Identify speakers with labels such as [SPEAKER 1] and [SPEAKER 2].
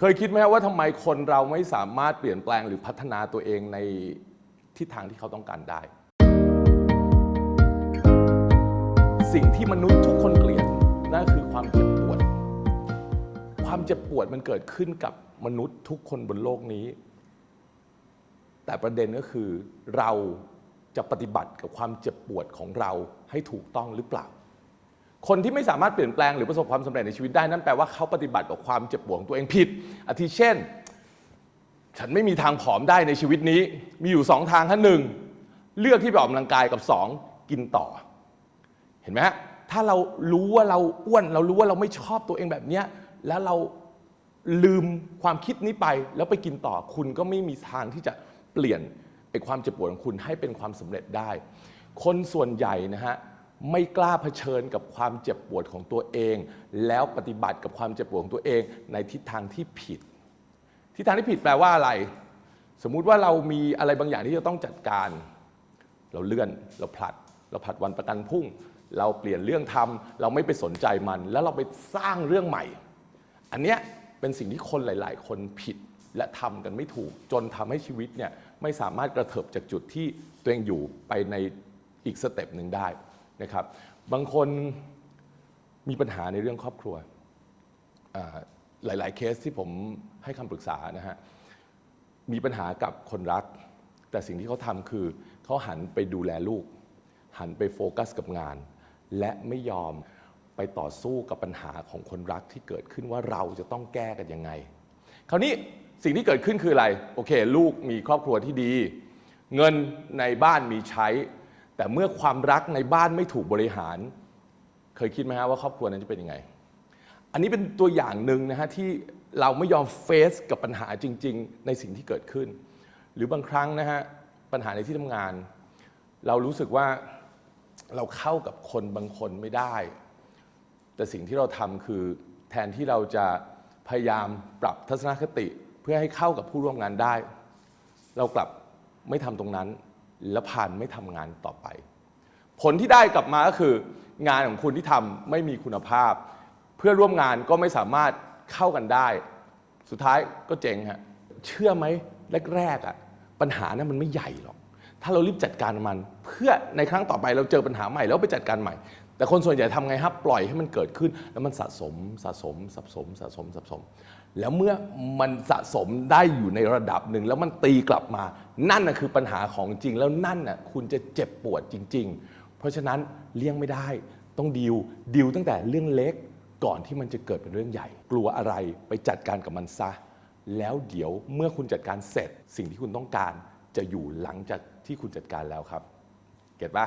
[SPEAKER 1] เคยคิดไหมครับว่าทำไมคนเราไม่สามารถเปลี่ยนแปลงหรือพัฒนาตัวเองในทิศทางที่เขาต้องการได้ สิ่งที่มนุษย์ทุกคนเกลียดนั่นคือความเจ็บปวด ความเจ็บปวดมันเกิดขึ้นกับมนุษย์ทุกคนบนโลกนี้ แต่ประเด็นก็คือเราจะปฏิบัติกับความเจ็บปวดของเราให้ถูกต้องหรือเปล่า คนที่ไม่สามารถเปลี่ยนแปลงหรือประสบความสำเร็จในชีวิตได้นั่นแปลว่าเขาปฏิบัติกับความเจ็บปวดของตัวเองผิดอาทิเช่น ฉันไม่มีทางผอมได้ในชีวิตนี้ มีอยู่สองทางท่านหนึ่งเลือกที่ไปออกกำลังกายกับสองกินต่อ เห็นไหมฮะถ้าเรารู้ว่าเราอ้วน เรารู้ว่าเราไม่ชอบตัวเองแบบเนี้ยแล้วเราลืมความคิดนี้ไปแล้วไปกินต่อคุณก็ไม่มีทางที่จะเปลี่ยนไอ้ความเจ็บปวดของคุณให้เป็นความสำเร็จได้ คนส่วนใหญ่นะฮะ ไม่กล้าเผชิญกับความเจ็บปวดของตัวเอง แล้วปฏิบัติกับความเจ็บปวดของตัวเอง ในทิศทางที่ผิด ทิศทางที่ผิดแปลว่าอะไร สมมุติว่าเรามีอะไรบางอย่างที่จะต้องจัดการ เราเลื่อนเราผลัด เราผลัดวันประกันพุ่ง เราเปลี่ยนเรื่องทำเราไม่ไปสนใจมัน แล้วเราไปสร้างเรื่องใหม่ อันเนี้ยเป็นสิ่งที่คนหลาย ๆ คนผิดและทำกันไม่ถูก จนทำให้ชีวิตเนี่ยไม่สามารถกระเถิบจากจุดที่ตัวเองอยู่ไปในอีกสเต็ปหนึ่งได้ นะครับ บางคนมีปัญหาในเรื่องครอบครัว หลาย ๆ เคสที่ผมให้คำปรึกษานะฮะ มีปัญหากับคนรัก แต่สิ่งที่เขาทำคือเขาหันไปดูแลลูก หันไปโฟกัสกับงาน และไม่ยอมไปต่อสู้กับปัญหาของคนรักที่เกิดขึ้นว่าเราจะต้องแก้กันยังไง คราวนี้สิ่งที่เกิดขึ้นคืออะไร โอเค ลูกมีครอบครัวที่ดี เงินในบ้านมีใช้ แต่เมื่อความรักในบ้านไม่ถูกบริหาร เคยคิดไหมฮะว่าครอบครัวนั้นจะเป็นยังไง อันนี้เป็นตัวอย่างหนึ่งนะฮะที่เราไม่ยอมเฟซกับปัญหาจริง ๆ ในสิ่งที่เกิดขึ้น หรือบางครั้งนะฮะปัญหาในที่ทำงาน เรารู้สึกว่าเราเข้ากับคนบางคนไม่ได้ แต่สิ่งที่เราทำคือแทนที่เราจะพยายามปรับทัศนคติเพื่อให้เข้ากับผู้ร่วมงานได้ เรากลับไม่ทำตรงนั้น และผ่านไม่ทำงานต่อไป ผลที่ได้กลับมาก็คือ งานของคุณที่ทำไม่มีคุณภาพ เพื่อนร่วมงานก็ไม่สามารถเข้ากันได้ สุดท้ายก็เจ๊งฮะเชื่อไหมแรกๆอะปัญหานั้นมันไม่ใหญ่หรอกถ้าเรารีบจัดการมัน เพื่อในครั้งต่อไปเราเจอปัญหาใหม่แล้วไปจัดการใหม่ แต่คนส่วนใหญ่ทำไงครับปล่อยให้มันเกิดขึ้น แล้วมันสะสมสะสมสะสมสะสมสะสม แล้วเมื่อมันสะสมได้อยู่ในระดับหนึ่งแล้วมันตีกลับมา นั่นน่ะคือปัญหาของจริงแล้วนั่นน่ะคุณจะเจ็บปวดจริง ๆ เพราะฉะนั้นเลี่ยงไม่ได้ต้องดิวดิวตั้งแต่เรื่องเล็กก่อนที่มันจะเกิดเป็นเรื่องใหญ่ กลัวอะไรไปจัดการกับมันซะ แล้วเดี๋ยวเมื่อคุณจัดการเสร็จสิ่งที่คุณต้องการจะอยู่หลังจากที่คุณจัดการแล้วครับ เก็ตปะ